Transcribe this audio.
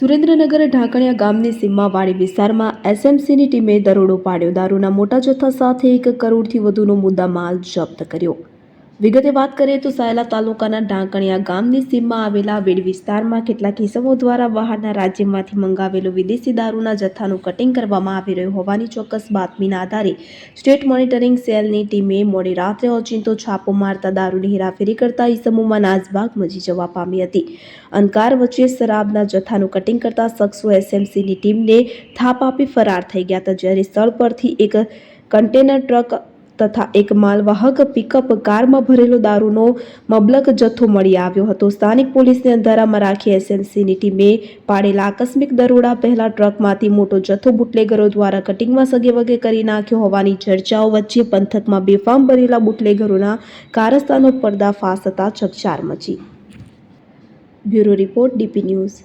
સુરેન્દ્રનગર ઢાંકણિયા ગામની સીમાવાળી વિસ્તારમાં એસએમસીની ટીમે દરોડો પાડ્યો. દારૂના મોટા જથ્થા સાથે એક કરોડથી વધુનો મુદ્દામાલ જપ્ત કર્યો. વિગતે વાત કરીએ તો સાયલા તાલુકાના ઢાંકણિયા ગામની સીમમાં આવેલા વેડ વિસ્તારમાં કેટલાક કિસમો દ્વારા બહારના રાજ્યમાંથી મંગાવેલો વિદેશી દારૂના જથ્થાનું કટિંગ કરવામાં આવી રહ્યું હોવાની ચોક્કસ બાતમીના આધારે સ્ટેટ મોનિટરિંગ સેલની ટીમે મોડી રાત્રે ઓચિંતો છાપો મારતા દારૂની હેરાફેરી કરતા ઇસમોમાં નાસભાગ મચી જવા પામી હતી. અંકાર વચ્ચે શરાબના જથ્થાનું કટિંગ કરતા શખ્સો એસએમસીની ટીમને થાપ આપી ફરાર થઈ ગયા હતા, જ્યારે સ્થળ પરથી એક કન્ટેનર ટ્રક તથા એક માલવાહક પિકઅપ કારમાં ભરેલો દારૂનો મબલક જથ્થો મળી આવ્યો હતો. સ્થાનિક પોલીસને અંધારામાં રાખી એસએમસીની ટીમે પાડેલા આકસ્મિક દરોડા પહેલા ટ્રકમાંથી મોટો જથ્થો બુટલેગરો દ્વારા કટિંગમાં સગેવગે કરી નાખ્યો હોવાની ચર્ચાઓ વચ્ચે પંથકમાં બેફામ ભરેલા બુટલેગરોના કારસ્તાનો પર્દાફાશ થતાં ચકચાર મચી. Bureau report DP news.